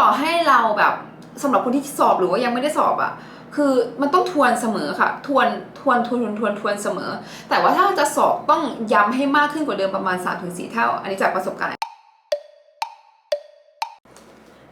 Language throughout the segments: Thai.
ต่อให้เราแบบสำหรับคนที่สอบหรือว่ายังไม่ได้สอบอะ่ะคือมันต้องทวนเสมอค่ะ ทวนทวนทวนทวนทวนทวนเสมอ แต่ว่าถ้าจะสอบต้องย้ำให้มากขึ้นกว่าเดิมประมาณ 3-4 เท่า อันนี้จากประสบการณ์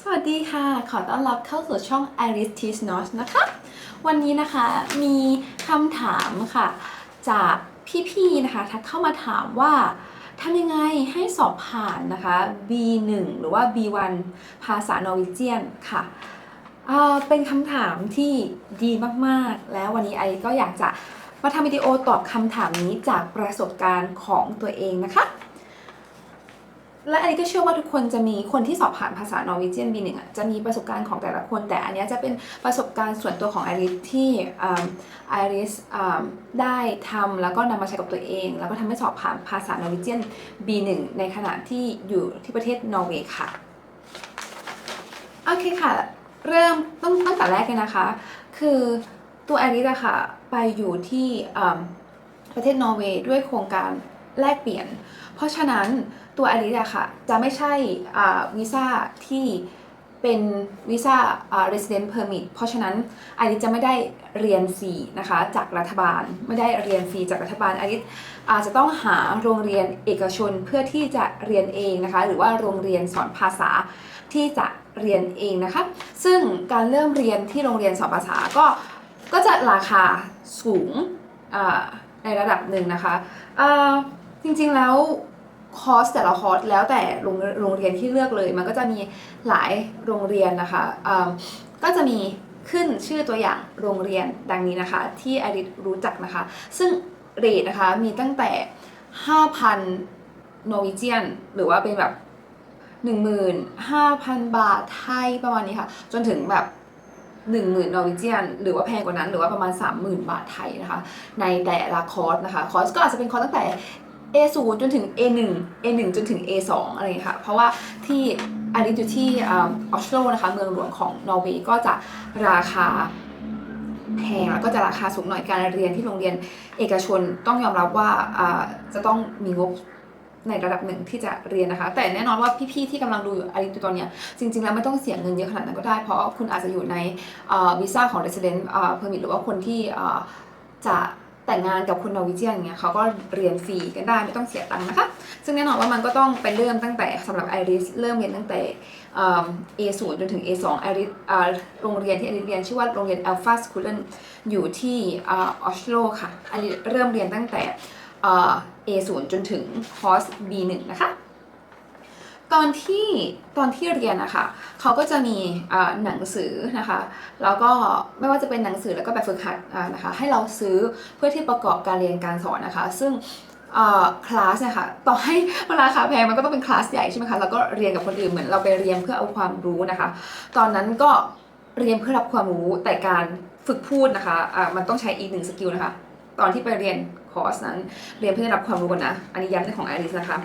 สวัสดีค่ะ ขอต้อนรับเข้าสู่ช่อง Iris Teach n o t นะคะ วันนี้นะคะมีคำถามค่ะ จากพี่ๆนะคะ ทักเข้ามาถามว่า ทำยังไงให้สอบผ่านนะคะ B1 หรือว่า B1 ภาษานอร์วิเจียนค่ะเป็นคำถามที่ดีมากๆ แล้ววันนี้ไอก็อยากจะมาทำวิดีโอตอบคำถามนี้จากประสบการณ์ของตัวเองนะคะ และอันนี้ก็เชื่อว่าทุกคนจะมีคนที่สอบผ่านภาษานอร์วีเจียน B1 อะจะมีประสบการณ์ของแต่ละคน แต่อันนี้จะเป็นประสบการณ์ส่วนตัวของไอริสที่ไอริสได้ทำแล้วก็นำมาใช้กับตัวเอง แล้วก็ทำให้สอบผ่านภาษานอร์วีเจียน B1 ในขณะที่อยู่ที่ประเทศนอร์เวย์ค่ะโอเคค่ะ เริ่มตั้งตั้งแต่แรกเลยนะคะ คือตัวไอริสอะค่ะไปอยู่ที่ประเทศนอร์เวย์ด้วยโครงการ แลกเปลี่ยน เพราะฉะนั้นตัวอริสอะค่ะ จะไม่ใช่วีซ่าที่เป็นวีซ่า resident permit เพราะฉะนั้นอริสจะไม่ได้เรียนฟรีนะคะจากรัฐบาล ไม่ได้เรียนฟรีจากรัฐบาลอริสอาจจะต้องหาโรงเรียนเอกชนเพื่อที่จะเรียนเองนะคะ หรือว่าโรงเรียนสอนภาษาที่จะเรียนเองนะคะ ซึ่งการเริ่มเรียนที่โรงเรียนสอนภาษาก็ก็จะราคาสูงในระดับหนึ่งนะคะอ่า จริงๆแล้วคอร์สแต่ละคอร์สแล้วแต่โรงโรงเรียนที่เลือกเลย มันก็จะมีหลายโรงเรียนนะคะก็จะมีขึ้นชื่อตัวอย่างโรงเรียนดังนี้นะคะ ที่อดิตรู้จักนะคะ ซึ่งเรทนะคะมีตั้งแต่ 5,000นอร์วีเจียนหรือว่าเป็นแบบ 15,000 บาทไทยประมาณนี้ค่ะ จนถึงแบบ 10,000นอร์วีเจียนหรือว่าแพงกว่านั้นหรือว่าประมาณ 30,000 บาทไทยนะคะ ในแต่ละคอร์สนะคะ คอร์สก็อาจจะเป็นคอร์สตั้งแต่ A0 จนถึง A1 A1 จนถึง A2 อะไรอย่างเงี้ยค่ะ เพราะว่าที่อาริสอยู่ที่ออสโลนะคะ เมืองหลวงของนอร์เวย์ก็จะราคาแพงแล้วก็จะราคาสูงหน่อยการเรียนที่โรงเรียนเอกชนต้องยอมรับว่าจะต้องมีงบในระดับหนึ่งที่จะเรียนนะคะ แต่แน่นอนว่าพี่ๆที่กำลังดูอยู่อาริตอนเนี้ยจริงๆแล้วไม่ต้องเสียเงินเยอะขนาดนั้นก็ได้ เพราะคุณอาจจะอยู่ในวีซ่าของ resident อ่า permit หรือว่าคนที่จะ แต่งงานกับคนนอร์วีเจียนอย่างเงี้ยเขาก็เรียนฟรีกันได้ไม่ต้องเสียตังค์นะคะ ซึ่งแน่นอนว่ามันก็ต้องไปเริ่มตั้งแต่สำหรับไอริสเริ่มเรียนตั้งแต่อ่า A0 จนถึง A2 ไอริสโรงเรียนที่ไอริสเรียนชื่อว่าโรงเรียน Alpha Skolen อยู่ที่ออสโลค่ะไอริสเริ่มเรียนตั้งแต่เอ่อ A0 จนถึงคอร์ส B1 นะคะ ตอนที่ตอนที่เรียนนะคะเขาก็จะมีหนังสือนะคะ แล้วก็ไม่ว่าจะเป็นหนังสือแล้วก็แบบฝึกหัดนะคะ ให้เราซื้อเพื่อที่ประกอบการเรียนการสอนนะคะ ซึ่งคลาสนี่ยค่ะต่อให้มันราคาแพงมันก็ต้องเป็นคลาสใหญ่ใช่ไหมคะแล้วก็เรียนกับคนอื่นเหมือนเราไปเรียนเพื่อเอาความรู้นะคะ ตอนนั้นก็เรียนเพื่อรับความรู้แต่การฝึกพูดนะคะอ่ามันต้องใช้อีกหนึ่งสกิลนะคะ ตอนที่ไปเรียน คอร์สนั้นเรียนเพื่อได้รับความรู้ก่อนนะ อันนี้ย้ำในของไอริสนะคะ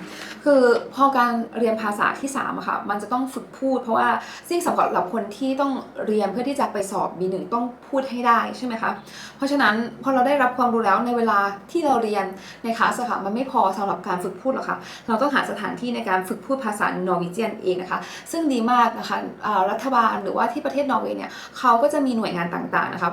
คือพอการเรียนภาษาที่3อะค่ะ มันจะต้องฝึกพูด เพราะว่าสิ่งสำหรับคนที่ต้องเรียนเพื่อที่จะไปสอบ B1 ต้องพูดให้ได้ใช่ไหมคะ เพราะฉะนั้นพอเราได้รับความรู้แล้วในเวลาที่เราเรียนในคลาสอะค่ะมันไม่พอสำหรับการฝึกพูดหรอกค่ะ เราต้องหาสถานที่ในการฝึกพูดภาษานอร์วีเจียนเองนะคะ ซึ่งดีมากนะคะรัฐบาลหรือว่าที่ประเทศนอร์เวย์เนี่ยเขาก็จะมีหน่วยงานต่างๆนะคะ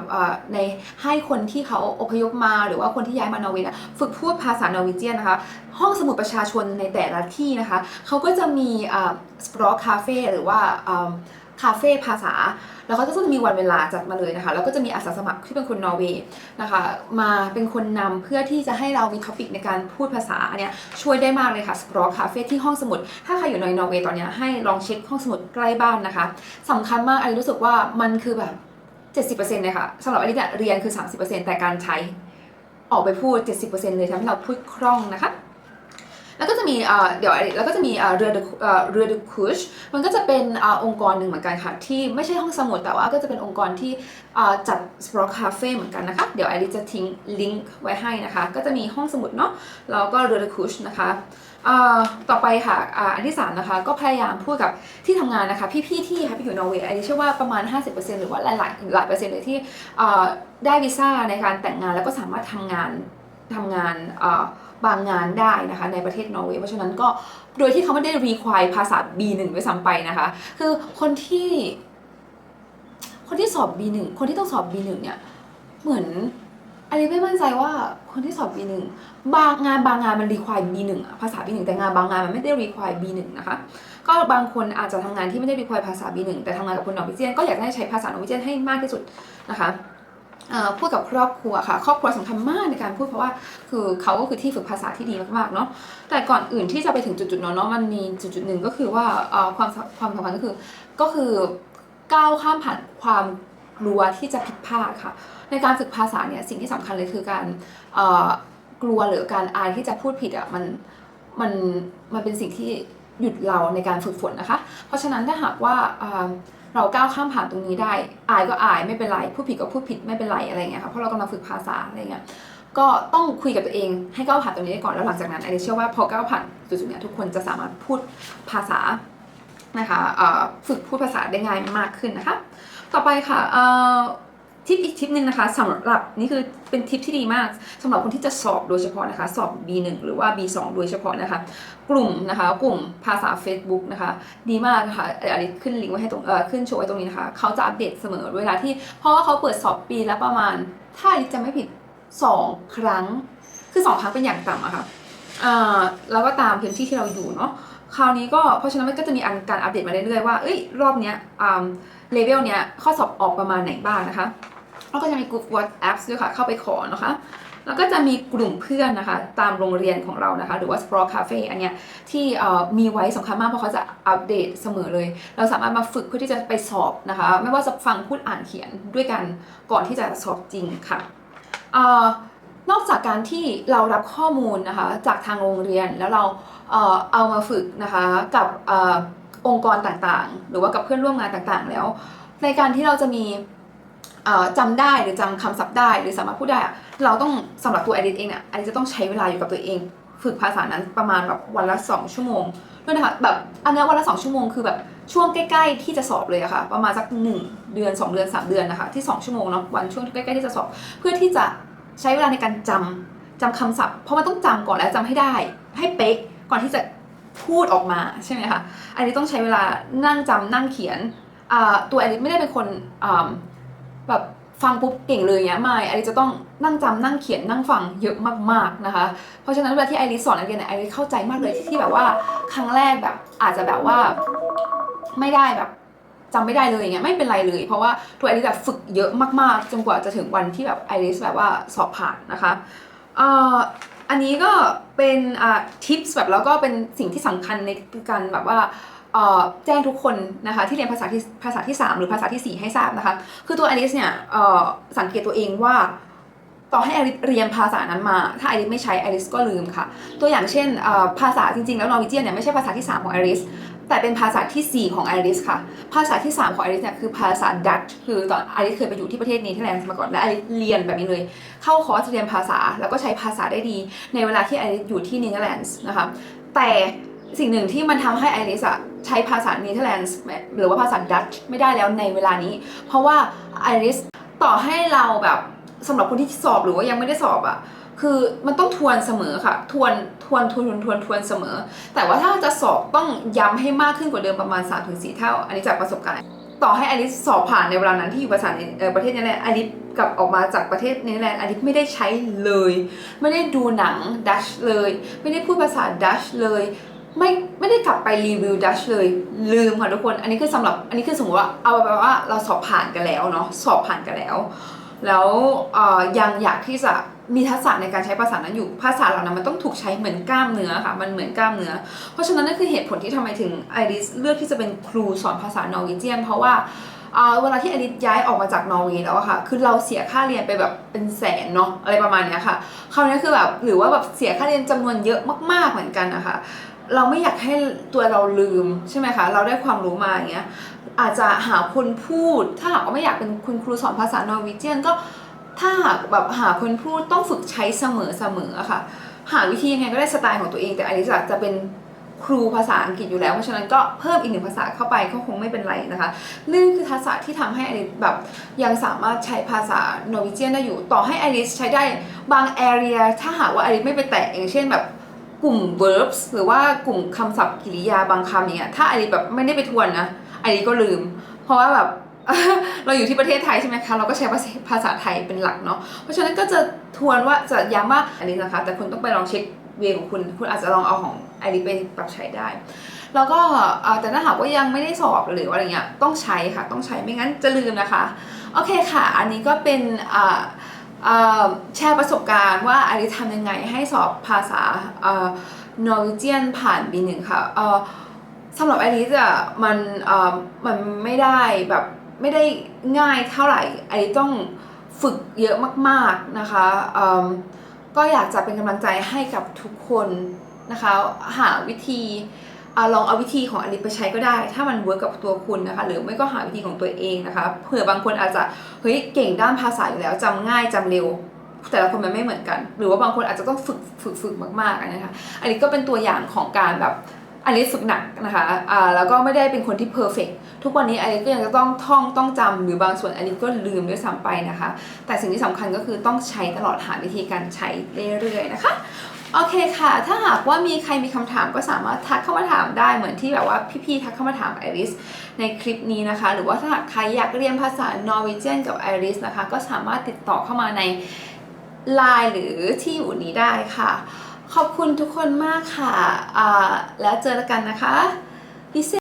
ในให้คนที่เขาอพยพมาหรือว่าคนที่ย้ายมานอร์เวย์เนี่ยฝึกพูดภาษานอร์วีเจียนนะคะห้องสมุดประชาชนในแต่ละที่นะคะเขาก็จะมีสปรอคาเฟ่หรือว่าคาเฟ่ภาษา แล้วเขาก็จะมีวันเวลาจัดมาเลยนะคะ แล้วก็จะมีอาสาสมัครที่เป็นคนนอร์เวย์นะคะ มาเป็นคนนำเพื่อที่จะให้เรามีท็อปิกในการพูดภาษาอันเนี้ยช่วยได้มากเลยค่ะสปรอคาเฟ่ที่ห้องสมุด ถ้าใครอยู่ในนอร์เวย์ตอนนี้ให้ลองเช็คห้องสมุดใกล้บ้านนะคะสำคัญมากอันนี้รู้สึกว่ามันคือแบบ 70%เลยค่ะสำหรับอันนี้เนี่ยเรียนคือ 30%แต่การใช้ ออกไปพูด 70%เลยทำให้เราพูดคล่องนะคะ แล้วก็จะมีเดี๋ยวแล้วก็จะมีเรือเดเรือเดคุชมันก็จะเป็นอองค์กรหนึ่งเหมือนกันค่ะ ที่ไม่ใช่ห้องสมุดแต่ว่าก็จะเป็นองค์กรที่จัดสปรอคาเฟ่เหมือนกันนะคะ เดี๋ยวไอริจะทิ้งลิงก์ไว้ให้นะคะ ก็จะมีห้องสมุดเนาะแล้วก็เรือเดคุชนะคะต่อไปค่ะอันที่สามนะคะก็พยายามพูดกับที่ทำงานนะคะ พี่ๆที่ค่ะไปอยู่นอร์เวย์ไอริเชื่อว่าประมาณ 50%หรือว่าหลายหลายหลายเปอร์เซ็นต์เลยที่ได้วีซ่าในการแต่งงานแล้วก็สามารถทำงานทำงานอ บางงานได้นะคะในประเทศนอร์เวย์เพราะฉะนั้นก็โดยที่เขาไม่ได้ require ภาษา B1 ด้วยซ้ำไปนะคะ คือคนที่ คนที่สอบ B1 คนที่ต้องสอบ B1 เนี่ยเหมือนอันนี้ไม่มั่นใจว่าคนที่สอบ B1 บางงานบางงานมัน require B1 ภาษา B1 แต่งานบางงานมันไม่ได้ require B1 นะคะก็บางคนอาจจะทำงานที่ไม่ได้ require ภาษา B1 แต่ทำงานกับคนนอร์เวเจียนก็อยากให้ใช้ภาษานอร์เวเจียนให้มากที่สุดนะคะ พูดกับครอบครัวค่ะ ครอบครัวสำคัญมากในการพูดเพราะว่าคือเขาก็คือที่ฝึกภาษาที่ดีมากๆเนาะแต่ก่อนอื่นที่จะไปถึงจุดๆนั้นเนาะมันมีจุดๆหนึ่งก็คือว่าความความสำคัญก็คือก็คือก้าวข้ามผ่านความกลัวที่จะผิดพลาดค่ะ ในการฝึกภาษาเนี่ยสิ่งที่สำคัญเลยคือการกลัวหรือการอายที่จะพูดผิดอะมันมันมันเป็นสิ่งที่หยุดเราในการฝึกฝนนะคะ เพราะฉะนั้นถ้าหากว่าอ่า เราก้าวข้ามผ่านตรงนี้ได้ อายก็อายไม่เป็นไรพูดผิดก็พูดผิดไม่เป็นไรอะไรเงี้ยค่ะเพราะเรากำลังฝึกภาษาอะไรเงี้ยก็ต้องคุยกับตัวเองให้ก้าวผ่านตรงนี้ได้ก่อนแล้วหลังจากนั้นไอเดเชื่อว่าพอก้าวผ่านจุดๆเนี้ยทุกคนจะสามารถพูดภาษานะคะฝึกพูดภาษาได้ง่ายมากขึ้นนะคะ ต่อไปค่ะ ทิปอีกทิปหนึ่งนะคะสำหรับนี่คือเป็นทิปที่ดีมากสำหรับคนที่จะสอบโดยเฉพาะนะคะ สอบ B1 หรือว่า B2 โดยเฉพาะนะคะ กลุ่มนะคะ กลุ่มภาษา Facebook นะคะ ดีมากนะคะอันนี้ขึ้นลิงก์ไว้ให้ตรงเอ่อขึ้นโชว์ไว้ตรงนี้นะคะเขาจะอัปเดตเสมอเวลาที่ เพราะว่าเขาเปิดสอบปีละประมาณ ถ้าจะไม่ผิด 2 ครั้ง คือ 2 ครั้งเป็นอย่างต่ำอะค่ะอ่าแล้วก็ตามพื้นที่ที่เราอยู่เนาะคราวนี้ก็เพราะฉะนั้นมันก็จะมีอันการอัปเดตมาเรื่อยๆว่าเอ้ยรอบเนี้ยอ่าเลเวลเนี้ยข้อสอบออกประมาณไหนบ้างนะคะ แล้วก็จะมีกลุ่ม WhatsApp ด้วยค่ะ เข้าไปขอนะคะ แล้วก็จะมีกลุ่มเพื่อนนะคะ ตามโรงเรียนของเรานะคะ หรือว่า Sprawl Cafe อันเนี้ยที่มีไว้สำคัญมากเพราะเขาจะอัปเดตเสมอเลย เราสามารถมาฝึกเพื่อที่จะไปสอบนะคะ ไม่ว่าจะฟังพูดอ่านเขียนด้วยกันก่อนที่จะสอบจริงค่ะออนอกจากการที่เรารับข้อมูลนะคะจากทางโรงเรียนแล้วเราเอามาฝึกนะคะกับอองค์กรต่างๆ หรือว่ากับเพื่อนร่วมงานต่างๆ แล้ว ในการที่เราจะมี จำได้หรือจำคำศัพท์ได้หรือสามารถพูดได้เราต้องสำหรับตัวไอริสเองเนี่ยไอริสจะต้องใช้เวลาอยู่กับตัวเอง ฝึกภาษานั้นประมาณแบบวันละ 2 ชั่วโมงด้วยนะคะแบบอันนี้วันละ 2 ชั่วโมงคือแบบช่วงใกล้ๆที่จะสอบเลยอะค่ะ ประมาณสัก 1 เดือน 2 เดือน 3 เดือนนะคะที่ 2 ชั่วโมงเนาะวันช่วงใกล้ๆที่จะสอบ เพื่อที่จะใช้เวลาในการจำจำคำศัพท์ เพราะมันต้องจำก่อนแล้วจำให้ได้ ให้เป๊ะก่อนที่จะพูดออกมาใช่ไหมคะอันนี้ต้องใช้เวลานั่งจำนั่งเขียนตัวอลิสไม่ได้เป็นคน แบบฟังปุ๊บเก่งเลยเนี้ยไม่แอลิจะต้องนั่งจำนั่งเขียนนั่งฟังเยอะมากๆนะคะ เพราะฉะนั้นเวลาที่ไอริสอนนักเรียนเนี่ยไอริเข้าใจมากเลยที่แบบว่าครั้งแรกแบบอาจจะแบบว่าไม่ได้แบบจำไม่ได้เลยอย่างเงี้ยไม่เป็นไรเลย เพราะว่าตัวไอริสแบบฝึกเยอะมากๆจนกว่าจะถึงวันที่แบบไอริสแบบว่าสอบผ่านนะคะเอ่ออันนี้ก็เป็นอ่าทิปส์แบบแล้วก็เป็นสิ่งที่สำคัญในการแบบว่า แจ้งทุกคนนะคะที่เรียนภาษาที่ภาษาที่ 3 หรือภาษาทีสี่4 ให้ทราบนะคะคือตัวอริสเนี่ยสังเกตตัวเองว่าต่อให้อริสเรียนภาษานั้นมา ถ้าอริสไม่ใช้อริสก็ลืมค่ะ ตัวอย่างเช่นภาษาจริงๆ แล้วนอร์วิเจียนเนี่ยไม่ใช่ภาษาที่ 3 ของอริสแต่เป็นภาษาทีสี่4 ของอริสค่ะ ภาษาที่ 3 ของอริสเนี่ยคือภาษาดัตช์คือตอนอริสเคยไปอยู่ที่ประเทศเนเธอร์แลนด์มาก่อนและอริสเรียนแบบนี้เลย เข้าคอร์สเรียนภาษาแล้วก็ใช้ภาษาได้ดี ในเวลาที่อริสอยู่ที่เนเธอร์แลนด์นะคะแต่สิ่งหนึ่งที่มันทำให้อริสอะ ใช้ภาษาเนเธอร์แลนด์หรือว่าภาษาดัตช์ไม่ได้แล้วในเวลานี้ เพราะว่าไอริสต่อให้เราแบบสำหรับคนที่สอบหรือว่ายังไม่ได้สอบอะคือมันต้องทวนเสมอค่ะ ทวนทวนทวนทวนทวนทวนเสมอ แต่ว่าถ้าจะสอบต้องย้ำให้มากขึ้นกว่าเดิมประมาณ 3-4 เท่า อันนี้จากประสบการณ์ต่อให้อลิสสอบผ่านในเวลานั้นที่อยู่ภาษาเนประเทศเนเธอร์แลนด์อลิสกลับออกมาจากประเทศเนเธอร์แลนด์อลิสไม่ได้ใช้เลย ไม่ได้ดูหนังดัชเลย ไม่ได้พูดภาษาดัชเลย ไม่ไม่ได้กลับไปรีวิวดัชเลยลืมค่ะทุกคน อันนี้คือสำหรับอันนี้คือสมมติว่าเอาแบบว่าเราสอบผ่านกันแล้วเนาะสอบผ่านกันแล้ว แล้วยังอยากที่จะมีทักษะในการใช้ภาษานั้นอยู่ภาษาเหล่านั้นมันต้องถูกใช้เหมือนกล้ามเนื้อค่ะ มันเหมือนกล้ามเนื้อ เพราะฉะนั้นนั่นคือเหตุผลที่ทำไมถึงไอริสเลือกที่จะเป็นครูสอนภาษานอร์วีเจียน เพราะว่าเวลาที่ไอริสย้ายออกมาจากนอร์เวย์แล้วอะค่ะ คือเราเสียค่าเรียนไปแบบเป็นแสนเนาะอะไรประมาณเนี้ยค่ะคราวนี้คือแบบหรือว่าแบบเสียค่าเรียนจำนวนเยอะมากๆเหมือนกันนะคะ เราไม่อยากให้ตัวเราลืมใช่ไหมคะเราได้ความรู้มาอย่างเงี้ยอาจจะหาคนพูด ถ้าหากว่าไม่อยากเป็นคุณครูสอนภาษานอร์วีเจียนก็ถ้าหากแบบหาคนพูดต้องฝึกใช้เสมอเสมอๆอะค่ะ หาวิธียังไงก็ได้สไตล์ของตัวเอง แต่อันนี้จะจะเป็นครูภาษาอังกฤษอยู่แล้วเพราะฉะนั้นก็เพิ่มอีกหนึ่งภาษาเข้าไปก็คงไม่เป็นไรนะคะนี่คือทักษะที่ทำให้อลิสแบบยังสามารถใช้ภาษาโนวิเจียนได้อยู่ ต่อให้อลิสใช้ได้บาง area ถ้าหากว่าอลิสไม่ไปแตะอย่างเช่นแบบ กลุ่ม verbs หรือว่ากลุ่มคำศัพท์กริยาบางคำอย่างเงี้ยถ้าอลิแบบไม่ได้ไปทวนนะอลิก็ลืม เพราะว่าแบบ เราอยู่ที่ประเทศไทยใช่ไหมคะ เราก็ใช้ภาษาภาษาไทยเป็นหลักเนาะเพราะฉะนั้นก็จะทวนว่าจะย้ำว่าอันนี้นะคะ แต่คุณต้องไปลองเช็คเวของคุณ คุณอาจจะลองเอาของอลิไปปรับใช้ได้ แล้วก็แต่ถ้าหากว่ายังไม่ได้สอบหรือว่าอะไรเงี้ยต้องใช้ค่ะต้องใช้ไม่งั้นจะลืมนะคะโอเคค่ะ อันนี้ก็เป็นอ่า แชร์ประสบการณ์ว่าอลิทำยังไงให้สอบภาษาเอ่อนอร์วีเจียนผ่าน B1 ค่ะเอ่อสำหรับอลิจะมันเอ่อมันไม่ได้แบบไม่ได้ง่ายเท่าไหร่อลิต้องฝึกเยอะมากๆนะคะเอิ่มก็อยากจะเป็นกำลังใจให้กับทุกคนนะคะหาวิธี ลองเอาวิธีของอลิไปใช้ก็ได้ ถ้ามันเวิร์กกับตัวคุณนะคะ หรือไม่ก็หาวิธีของตัวเองนะคะเผื่อบางคนอาจจะเฮ้ยเก่งด้านภาษาอยู่แล้วจำง่ายจำเร็ว แต่ละคนมันไม่เหมือนกัน หรือว่าบางคนอาจจะต้องฝึกฝึกฝึกมากๆนะคะอันนี้ก็เป็นตัวอย่างของการแบบอันนี้ฝึกหนักนะคะอ่าแล้วก็ไม่ได้เป็นคนที่เพอร์เฟกทุกวันนี้อันนี้ก็ยังจะต้องท่องต้องจำหรือบางส่วนอันนี้ก็ลืมด้วยซ้ำไปนะคะ แต่สิ่งที่สำคัญก็คือต้องใช้ตลอดหาวิธีการใช้เรื่อยๆนะคะ โอเคค่ะ ถ้าหากว่ามีใครมีคำถามก็สามารถทักเข้ามาถามได้เหมือนที่แบบว่าพี่ๆทักเข้ามาถามไอริสในคลิปนี้นะคะ หรือว่าถ้าหากใครอยากเรียนภาษานอร์วีเจียนกับไอริสนะคะ ก็สามารถติดต่อเข้ามาใน l ล n e หรือที่อยู่นี้ได้ค่ะ ขอบคุณทุกคนมากค่ะะแล้วเจอกันนะคะพิเศษ